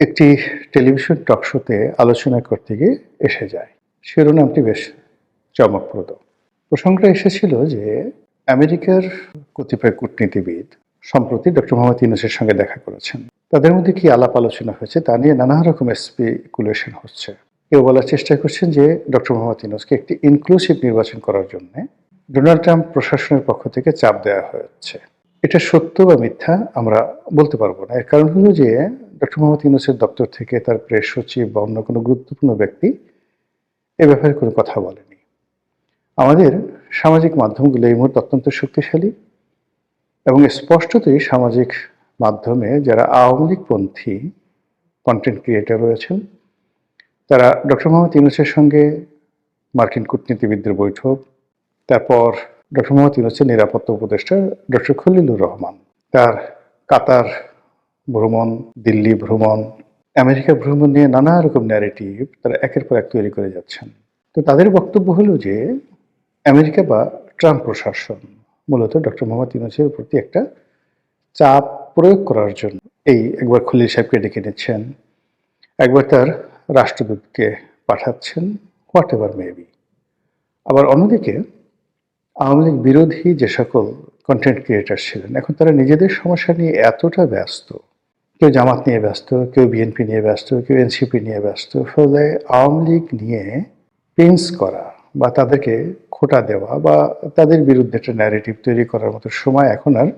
একটি টেলিভিশন টক শোতে আলোচনা করতে গিয়ে এসে যায়। শিরোনামটি বেশ চমকপ্রদ। প্রসঙ্গটা এসেছিল যে আমেরিকার কতিপয় কূটনীতিবিদ সম্প্রতি ডক্টর মোহাম্মদ ইউনুসের সঙ্গে দেখা করেছেন। তাদের মধ্যে কি আলাপ আলোচনা হয়েছে তা নিয়ে নানা রকম স্পেকুলেশন হচ্ছে। কেউ বলার চেষ্টা করছেন যে ডক্টর মোহাম্মদ ইউনুসকে একটি ইনক্লুসিভ নির্বাচন করার জন্য ডোনাল্ড ট্রাম্প প্রশাসনের পক্ষ থেকে চাপ দেওয়া হচ্ছে এটা সত্য বা মিথ্যা আমরা বলতে পারব না। এর কারণ হলো যে ডক্টর মোহাম্মদ ইউনুসের দপ্তর থেকে তার প্রেস সচিব বা অন্য কোনো গুরুত্বপূর্ণ ব্যক্তি এ ব্যাপারে কোনো কথা বলেনি। আমাদের সামাজিক মাধ্যমগুলো এই মুহূর্তে অত্যন্ত শক্তিশালী এবং স্পষ্টতই সামাজিক মাধ্যমে যারা আওয়ামী লীগপন্থী কন্টেন্ট ক্রিয়েটর রয়েছেন, তারা ডক্টর মোহাম্মদ ইউনুসের সঙ্গে মার্কিন কূটনীতিবিদদের বৈঠক, তারপর ডক্টর মোহাম্মদ ইউনুসের নিরাপত্তা উপদেষ্টা ডক্টর খলিলুর রহমান, তার কাতার ভ্রমণ, দিল্লি ভ্রমণ, আমেরিকা ভ্রমণ নিয়ে নানা রকম ন্যারেটিভ তারা একের পর এক তৈরি করে যাচ্ছেন। তো তাদের বক্তব্য হলো যে, আমেরিকা বা ট্রাম্প প্রশাসন মূলত ডক্টর মোহাম্মদ ইউনুসের প্রতি একটা চাপ প্রয়োগ করার জন্য এই একবার খলিল সাহেবকে ডেকে নিচ্ছেন, একবার তার রাষ্ট্রদূতকে পাঠাচ্ছেন, হোয়াট এভার মেবি আবার অন্যদিকে আওয়ামী লীগ বিরোধী যে সকল কন্টেন্ট ক্রিয়েটার ছিলেন, এখন তারা নিজেদের সমস্যা নিয়ে এতটা ব্যস্ত। কেউ জামাত নিয়ে ব্যস্ত, কেউ বিএনপি নিয়ে ব্যস্ত, কেউ এনসিপি নিয়ে ব্যস্ত, ফলে আওয়ামী লীগ নিয়ে পেন্স করা বা তাদেরকে খোটা দেওয়া বা তাদের বিরুদ্ধে একটা ন্যারেটিভ তৈরি করার মতো সময় এখন আর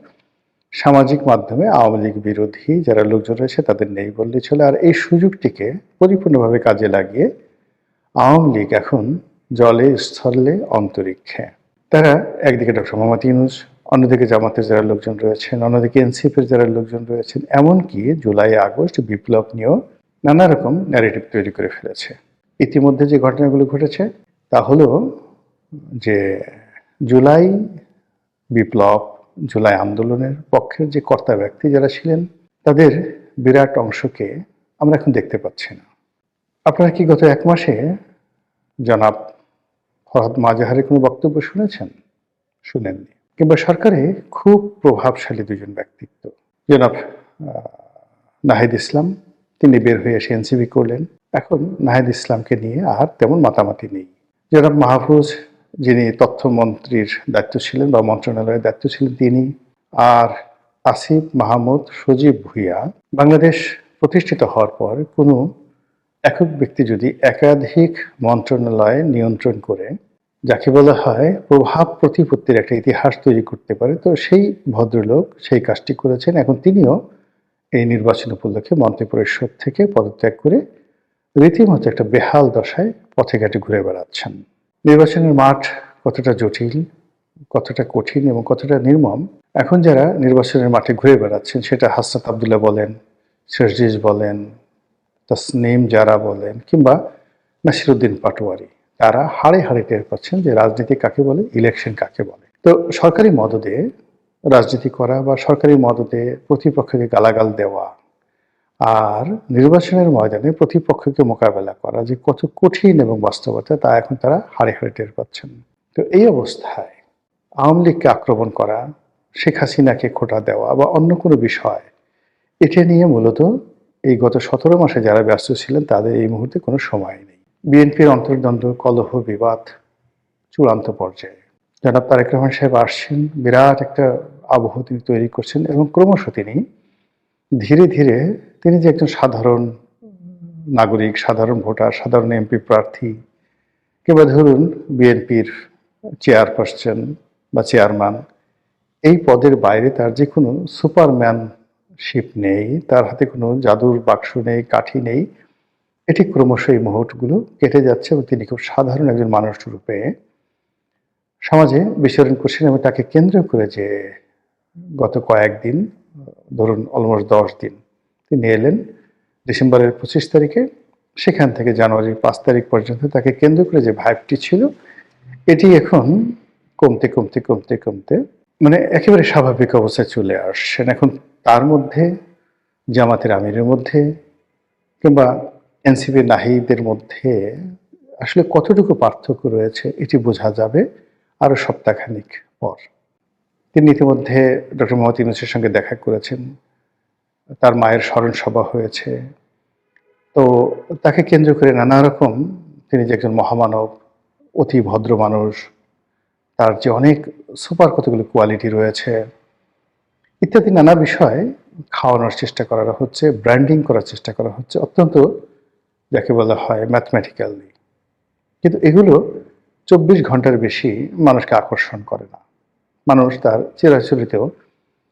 সামাজিক মাধ্যমে আওয়ামী লীগ বিরোধী যারা লোকজন রয়েছে তাদের নেই বললে চলে। আর এই সুযোগটিকে পরিপূর্ণভাবে কাজে লাগিয়ে আওয়ামী লীগ এখন জলে, স্থলে, অন্তরিক্ষে। তারা একদিকে ডক্টর মোহাম্মদ ইউনুস, অন্যদিকে জামাতের যারা লোকজন রয়েছেন, অন্যদিকে এনসিপির যারা লোকজন রয়েছেন, এমনকি জুলাই, আগস্ট বিপ্লব নিয়েও নানা রকম ন্যারেটিভ তৈরি করে ফেলেছে। ইতিমধ্যে যে ঘটনাগুলো ঘটেছে, তা হলো যে জুলাই বিপ্লব, জুলাই আন্দোলনের পক্ষের যে কর্তা ব্যক্তি যারা ছিলেন, তাদের বিরাট অংশকে আমরা এখন দেখতে পাচ্ছি না। আপনারা কি গত এক মাসে জনাব ফরহাদ মাজাহারের কোনো বক্তব্য শুনেছেন? শুনেননি। কিংবা সরকারে খুব প্রভাবশালী দুজন ব্যক্তিত্ব। জনাব নাহিদ ইসলাম, তিনি বের হয়ে এসে এনসিবি করলেন। এখন নাহিদ ইসলামকে নিয়ে আর তেমন মাতামাতি নেই। জনাব মাহফুজ, যিনি তথ্যমন্ত্রীর দায়িত্ব ছিলেন বা মন্ত্রণালয়ের দায়িত্ব ছিলেন তিনি, আর আসিফ মাহমুদ সজীব ভুইয়া, বাংলাদেশ প্রতিষ্ঠিত হওয়ার পর কোনো একক ব্যক্তি যদি একাধিক মন্ত্রণালয়ে নিয়ন্ত্রণ করে, যাকে বলা হয় প্রভাব প্রতিপত্তির একটা ইতিহাস তৈরি করতে পারে, তো সেই ভদ্রলোক সেই কাজটি করেছেন। এখন তিনিও এই নির্বাচন উপলক্ষে মন্ত্রিপরিষদ থেকে পদত্যাগ করে রীতিমতো একটা বেহাল দশায় পথে ঘাটে ঘুরে বেড়াচ্ছেন। নির্বাচনের মাঠ কতটা জটিল, কতটা কঠিন এবং কতটা নির্মম, এখন যারা নির্বাচনের মাঠে ঘুরে বেড়াচ্ছেন, সেটা হাসনাত আবদুল্লাহ বলেন শেরজিজ বলেন তাসনিম যারা বলেন কিংবা নাসিরুদ্দিন পাটোয়ারি, তারা হাড়ে হাড়ে টের পাচ্ছেন যে রাজনীতি কাকে বলে ইলেকশন কাকে বলে। তো সরকারি মদদে রাজনীতি করা বা সরকারি মদদে প্রতিপক্ষকে গালাগাল দেওয়া আর নির্বাচনের ময়দানে প্রতিপক্ষকে মোকাবেলা করা যে কত কঠিন এবং বাস্তবতা, তা এখন তারা হাড়ে হাড়ে টের পাচ্ছেন। তো এই অবস্থায় আওয়ামী লীগকে আক্রমণ করা, শেখ হাসিনাকে খোটা দেওয়া বা অন্য কোনো বিষয়, এটা নিয়ে মূলত এই গত সতেরো মাসে যারা ব্যস্ত ছিলেন, তাদের এই মুহূর্তে কোনো সময় নেই। বিএনপির অন্তর্দ্বন্দ্ব, কলহ, বিবাদ চূড়ান্ত পর্যায়ে। জনাব তারেক রহমান সাহেব আসছেন, বিরাট একটা আবহ তিনি তৈরি করছেন এবং ক্রমশ তিনি ধীরে ধীরে তিনি যে একজন সাধারণ নাগরিক, সাধারণ ভোটার, সাধারণ এমপি প্রার্থী, কিংবা ধরুন বিএনপির চেয়ারপারসন বা চেয়ারম্যান, এই পদের বাইরে তার যে কোনো সুপারম্যানশিপ নেই, তার হাতে কোনো জাদুর বাক্স নেই, কাঠি নেই। এটি ক্রমশ এই মুহূর্তগুলো কেটে যাচ্ছে এবং তিনি খুব সাধারণ একজন মানুষ রূপে সমাজে বিচরণ করছেন এবং তাকে কেন্দ্র করে যে গত কয়েকদিন, ধরুন অলমোস্ট দশ দিন, তিনি এলেন ডিসেম্বরের পঁচিশ তারিখে। সেখান থেকে জানুয়ারির পাঁচ তারিখ পর্যন্ত তাকে কেন্দ্র করে যে ভাইবটি ছিল, এটি এখন কমতে কমতে কমতে কমতে মানে একেবারে স্বাভাবিক অবস্থায় চলে আসছেন। এখন তার মধ্যে, জামাতের আমিরের মধ্যে কিংবা এনসিপি নাহিদের মধ্যে আসলে কতটুকু পার্থক্য রয়েছে এটি বোঝা যাবে আরও সপ্তাহখানিক পর। তিনি ইতিমধ্যে ডক্টর মোহাম্মদ ইউনুসের সঙ্গে দেখা করেছেন। তার মায়ের স্মরণ সভা হয়েছে। তো তাকে কেন্দ্র করে নানা রকম তিনি যে একজন মহামানব, অতি ভদ্র মানুষ তার যে অনেক সুপার কতগুলো কোয়ালিটি রয়েছে, ইত্যাদি নানা বিষয় খাওয়ানোর চেষ্টা করা হচ্ছে ব্র্যান্ডিং করার চেষ্টা করা হচ্ছে, অত্যন্ত যাকে বলা হয় ম্যাথমেটিক্যালি কিন্তু এগুলো চব্বিশ ঘণ্টার বেশি মানুষকে আকর্ষণ করে না। মানুষ তার চিরাচরিতেও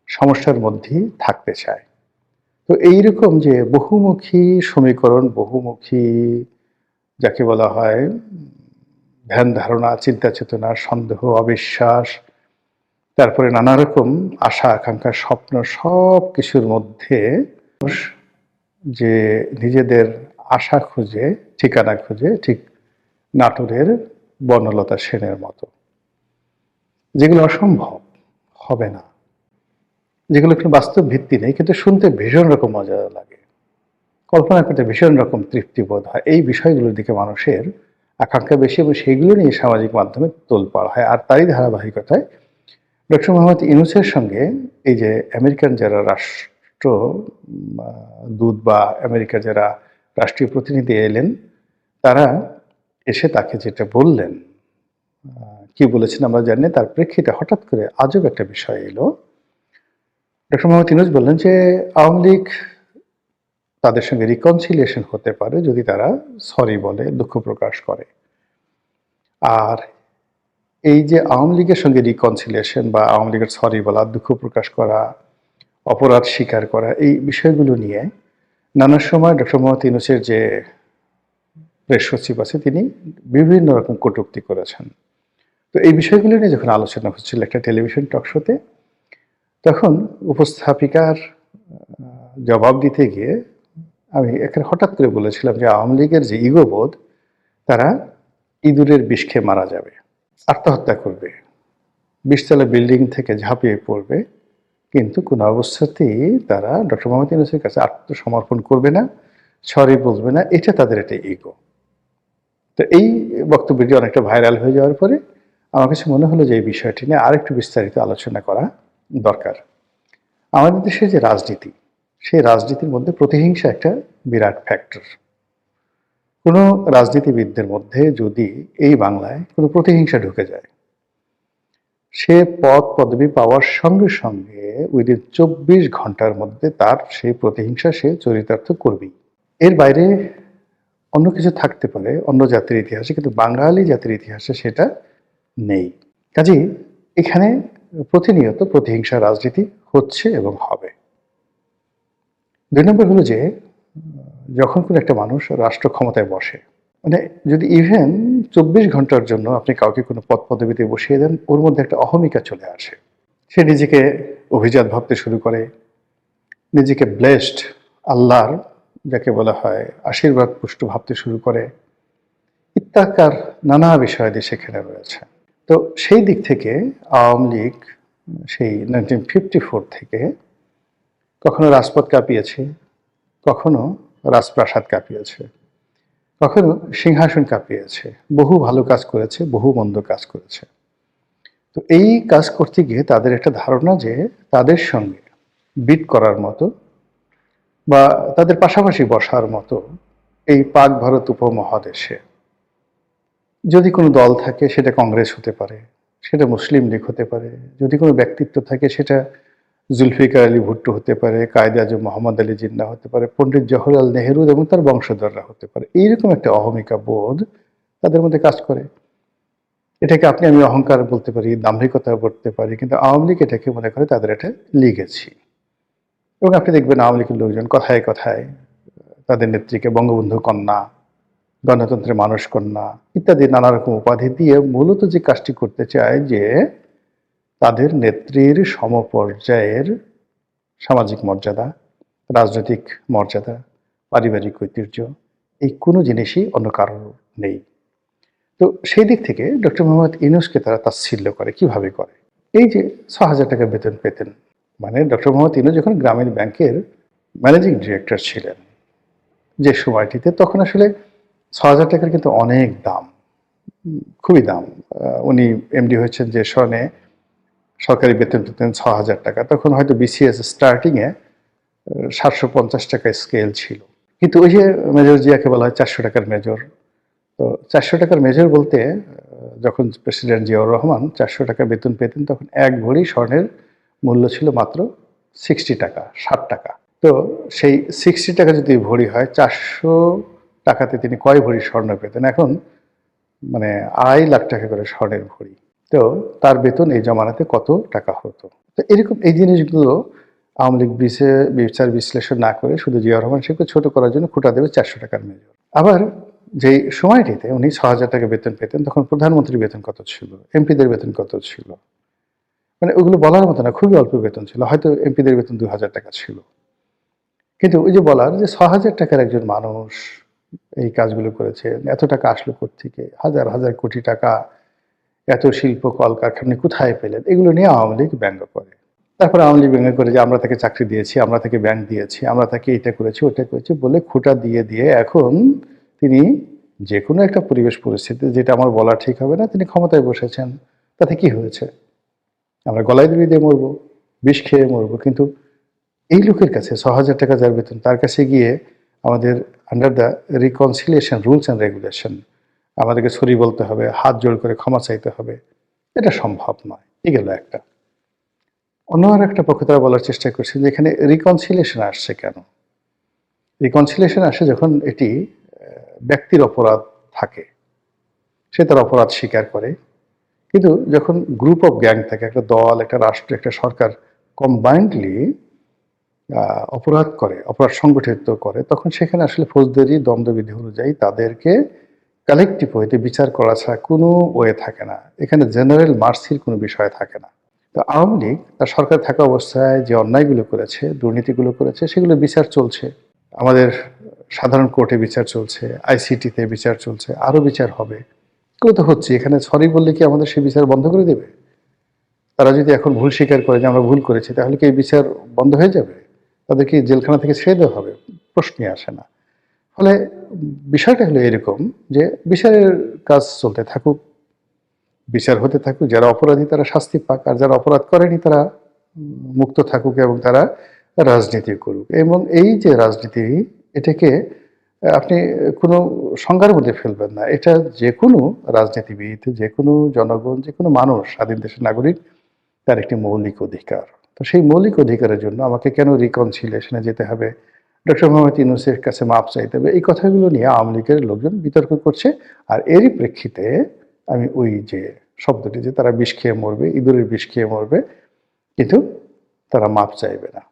সমস্যার মধ্যেই থাকতে চায়। তো এইরকম যে বহুমুখী সমীকরণ, বহুমুখী যাকে বলা হয় ধ্যান ধারণা, চিন্তা চেতনা, সন্দেহ, অবিশ্বাস, তারপরে নানা রকম আশা, আকাঙ্ক্ষা, স্বপ্ন, সব কিছুর মধ্যে যে নিজেদের আশা খুঁজে, ঠিকানা খুঁজে, ঠিক নাটোরের বনলতা সেনের মতো। যেগুলো অসম্ভব, হবে না। যেগুলো কোনো বাস্তব ভিত্তি নেই, কিন্তু শুনতে ভীষণ রকম মজা লাগে। কল্পনা করতে ভীষণ রকম তৃপ্তি বোধ হয়। এই বিষয়গুলোর দিকে মানুষের আকাঙ্ক্ষা বেশি এবং সেইগুলো নিয়ে সামাজিক মাধ্যমে তোলপাড় হয়। আর তারই ধারাবাহিকতায় ডক্টর মোহাম্মদ ইউনুসের সঙ্গে এই যে আমেরিকান যারা রাষ্ট্র দূত বা আমেরিকার যারা রাষ্ট্রীয় প্রতিনিধি এলেন, তারা এসে তাকে যেটা বললেন কি বলেছেন আমরা জানি তার প্রেক্ষিতে হঠাৎ করে আজব একটা বিষয় এলো। ডক্টর মোহাম্মদ ইউনুস বললেন যে আওয়ামী লীগ তাদের সঙ্গে রিকনসিলিয়েশন হতে পারে যদি তারা সরি বলে, দুঃখ প্রকাশ করে। আর এই যে আওয়ামী লীগের সঙ্গে রিকনসিলিয়েশন বা আওয়ামী লীগের সরি বলা, দুঃখ প্রকাশ করা, অপরাধ স্বীকার করা, এই বিষয়গুলো নিয়ে নানা সময় ডক্টর মোহাম্মদ ইউনুসের যে প্রেস সচিব আছে, তিনি বিভিন্ন রকম কটূক্তি করেছেন। তো এই বিষয়গুলো নিয়ে যখন আলোচনা হচ্ছিল একটা টেলিভিশন টক শোতে তখন উপস্থাপিকার জবাব দিতে গিয়ে আমি এখানে হঠাৎ করে বলেছিলাম যে আওয়ামী লীগের যে ইগোবোধ তারা ইঁদুরের বিষ খেয়ে মারা যাবে, আত্মহত্যা করবে বিশতলা বিল্ডিং থেকে ঝাঁপিয়ে পড়বে, কিন্তু কোনো অবস্থাতেই তারা ডক্টর মোহাম্মদ ইউনুসের কাছে আত্মসমর্পণ করবে না, সরি বলবে না, এটা তাদের একটা ইগো তো এই বক্তব্যটি অনেকটা ভাইরাল হয়ে যাওয়ার পরে আমার কাছে মনে হলো যে এই বিষয়টি নিয়ে আরেকটু বিস্তারিত আলোচনা করা দরকার। আমাদের দেশের যে রাজনীতি সেই রাজনীতির মধ্যে প্রতিহিংসা একটা বিরাট ফ্যাক্টর কোনো রাজনীতিবিদদের মধ্যে যদি এই বাংলায় কোনো প্রতিহিংসা ঢুকে যায়, সে পদ পদবি পাওয়ার সঙ্গে সঙ্গে উইদিন চব্বিশ ঘণ্টার মধ্যে তার সেই প্রতিহিংসা সে চরিতার্থ করবেই। এর বাইরে অন্য কিছু থাকতে পারে, অন্য জাতির ইতিহাসে, কিন্তু বাঙালি জাতির ইতিহাসে সেটা নেই। কাজেই এখানে প্রতিনিয়ত প্রতিহিংসা রাজনীতি হচ্ছে এবং হবে। দুই নম্বর হলো যে, যখন কোনো একটা মানুষ রাষ্ট্র ক্ষমতায় বসে মানে যদি ইভেন চব্বিশ ঘণ্টার জন্য আপনি কাউকে কোনো পদ পদবিতে বসিয়ে দেন, ওর মধ্যে একটা অহমিকা চলে আসে। সে নিজেকে অভিজাত ভাবতে শুরু করে, নিজেকে ব্লেসড আল্লাহর যাকে বলা হয়, আশীর্বাদ পুষ্ট ভাবতে শুরু করে, ইত্যাকার নানা বিষয়াদি সেখানে রয়েছে। তো সেই দিক থেকে আওয়ামী লীগ, সেই নাইনটিন ফিফটি ফোর থেকে কখনো রাজপথ কাঁপিয়েছে, কখনো রাজপ্রাসাদ কাঁপিয়েছে, কখনো সিংহাসন কাঁপিয়েছে, বহু ভালো কাজ করেছে, বহু মন্দ কাজ করেছে। তো এই কাজ করতে গিয়ে তাদের একটা ধারণা যে তাদের সঙ্গে বিট করার মতো বা তাদের পাশাপাশি বসার মতো এই পাক ভারত উপমহাদেশে যদি কোনো দল থাকে সেটা কংগ্রেস হতে পারে, সেটা মুসলিম লীগ হতে পারে, যদি কোনো ব্যক্তিত্ব থাকে সেটা জুলফিকার আলী ভুট্টো হতে পারে, কায়দে আজম মোহাম্মদ আলী জিন্না হতে পারে, পণ্ডিত জওহরলাল নেহরু এবং তার বংশধররা হতে পারে। এইরকম একটা অহমিকা বোধ তাদের মধ্যে কাজ করে। এটাকে আপনি, আমি অহংকার বলতে পারি, দাম্ভিকতা বলতে পারি, কিন্তু আওয়ামী লীগ এটাকে মনে করে তাদের একটা লিগেছি এবং আপনি দেখবেন আওয়ামী লীগের লোকজন কথায় কথায় তাদের নেত্রীকে বঙ্গবন্ধু কন্যা, গণতন্ত্রের মানুষ কন্যা ইত্যাদি নানা রকম উপাধি দিয়ে মূলত যে কাজটি করতে চায় যে তাদের নেত্রীর সমপর্যায়ের সামাজিক মর্যাদা, রাজনৈতিক মর্যাদা, পারিবারিক ঐতিহ্য, এই কোনো জিনিসই অন্য কারও নেই। তো সেই দিক থেকে ডক্টর মোহাম্মদ ইউনুসকে তারা তাচ্ছিল্য করে, কীভাবে করে? এই যে ছ হাজার টাকা বেতন পেতেন মানে ডক্টর মোহাম্মদ ইউনুস যখন গ্রামীণ ব্যাংকের ম্যানেজিং ডিরেক্টর ছিলেন, যে সময়টিতে তখন আসলে ছ হাজার টাকার কিন্তু অনেক দাম, খুবই দাম। উনি এমডি হয়েছেন যে সনে সরকারি বেতন পেতেন ছ হাজার টাকা। তখন হয়তো বিসিএস স্টার্টিংয়ে সাতশো পঞ্চাশ টাকা স্কেল ছিল। কিন্তু ওই যে মেজর জিয়াকে বলা হয় চারশো টাকার মেজর তো চারশো টাকার মেজর বলতে যখন প্রেসিডেন্ট জিয়াউর রহমান চারশো টাকা বেতন পেতেন, তখন এক ভরি স্বর্ণের মূল্য ছিল মাত্র সিক্সটি টাকা, ষাট টাকা। তো সেই সিক্সটি টাকা যদি ভরি হয়, চারশো টাকাতে তিনি কয় ভরি স্বর্ণ পেতেন? এখন মানে আড়াই লাখ টাকা করে স্বর্ণের ভরি। তো তার বেতন এই জমানাতে কত টাকা হতো? তো এরকম এই জিনিসগুলো আওয়ামী লীগ বিসে- বিচার বিশ্লেষণ না করে শুধু জিয়া রহমান শেখকে ছোট করার জন্য খুঁটা দেবে চারশো টাকার মেজর। আবার যেই সময়টিতে উনি ছ হাজার টাকা বেতন পেতেন, তখন প্রধানমন্ত্রীর বেতন কত ছিল? এমপিদের বেতন কত ছিল? মানে ওগুলো বলার মতো না, খুবই অল্প বেতন ছিল, হয়তো এমপিদের বেতন দু হাজার টাকা ছিল। কিন্তু ওই যে বলার যে ছ হাজার টাকার একজন মানুষ এই কাজগুলো করেছে এত টাকা আসলো থেকে হাজার হাজার কোটি টাকা এত শিল্প, কলকারখানা কোথায় পেলেন? এগুলো নিয়ে আওয়ামী লীগ ব্যঙ্গ করে। তারপর আওয়ামী লীগ ব্যঙ্গ করে যে, আমরা তাকে চাকরি দিয়েছি, আমরা তাকে ব্যাংক দিয়েছি, আমরা তাকে এটা করেছি, ওটা করেছি বলে খুঁটা দিয়ে দিয়ে এখন তিনি যে কোনো একটা পরিবেশ পরিস্থিতি যেটা আমার বলা ঠিক হবে না, তিনি ক্ষমতায় বসেছেন। তাতে কি হয়েছে? আমরা গলায় দিয়ে দিয়ে মরবো, বিষ খেয়ে মরবো, কিন্তু এই লোকের কাছে ছ হাজার টাকা যার বেতন, তার কাছে গিয়ে আমাদের under the reconciliation rules and regulation আমাদেরকে ছড়ি বলতে হবে, হাত জোড় করে ক্ষমা চাইতে হবে। এটা সম্ভব নয়। এই গেল একটা। অন্য আর একটা পক্ষে তারা বলার চেষ্টা করছে যে এখানে রিকনসিলিয়েশন আসছে কেন? রিকনসিলিয়েশন আসে যখন এটি ব্যক্তির অপরাধ থাকে। সে তার অপরাধ স্বীকার করে। কিন্তু যখন গ্রুপ অফ গ্যাং থাকে, একটা দল, একটা রাষ্ট্র, একটা সরকার কম্বাইন্ডলি অপরাধ করে, অপরাধ সংগঠিত করে, তখন সেখানে আসলে ফৌজদারি, দ্বন্দ্ববিধি অনুযায়ী তাদেরকে কালেকটিভ হইতে বিচার করা ছাড়া কোনো ওয়ে থাকে না। এখানে জেনারেল মার্সির কোনো বিষয় থাকে না। তো আওয়ামী লীগ, তার সরকার থাকা অবস্থায় যে অন্যায়গুলো করেছে, দুর্নীতিগুলো করেছে, সেগুলো বিচার চলছে। আমাদের সাধারণ কোর্টে বিচার চলছে আইসিটিতে বিচার চলছে আরও বিচার হবে। এগুলো তো হচ্ছে এখানে সরি বললে কি আমাদের সেই বিচার বন্ধ করে দেবে? তারা যদি এখন ভুল স্বীকার করে যে আমরা ভুল করেছি, তাহলে কি এই বিচার বন্ধ হয়ে যাবে? তাদেরকে জেলখানা থেকে ছেড়ে দেওয়া হবে? প্রশ্নই আসে না। ফলে বিষয়টা হলো এরকম যে বিচারের কাজ চলতে থাকুক, বিচার হতে থাকুক, যারা অপরাধী তারা শাস্তি পাক, আর যারা অপরাধ করেনি তারা মুক্ত থাকুক এবং তারা রাজনীতি করুক। এবং এই যে রাজনীতি, এটাকে আপনি কোনো সংজ্ঞার মধ্যে ফেলবেন না। এটা যে কোনো রাজনীতিবিদ, যে কোনো জনগণ, যে কোনো মানুষ, স্বাধীন দেশের নাগরিক, তার একটি মৌলিক অধিকার। তো সেই মৌলিক অধিকারের জন্য আমাকে কেন রিকনসিলিয়েশনে যেতে হবে? ডক্টর মোহাম্মদ ইউনুসের কাছে মাপ চাইতে হবে। এই কথাগুলো নিয়ে আওয়ামী লীগের লোকজন বিতর্ক করছে। আর এরই প্রেক্ষিতে আমি ওই যে শব্দটি যে তারা বিষ খেয়ে মরবে, ইঁদুরের বিষ খেয়ে মরবে, কিন্তু তারা মাপ চাইবে না।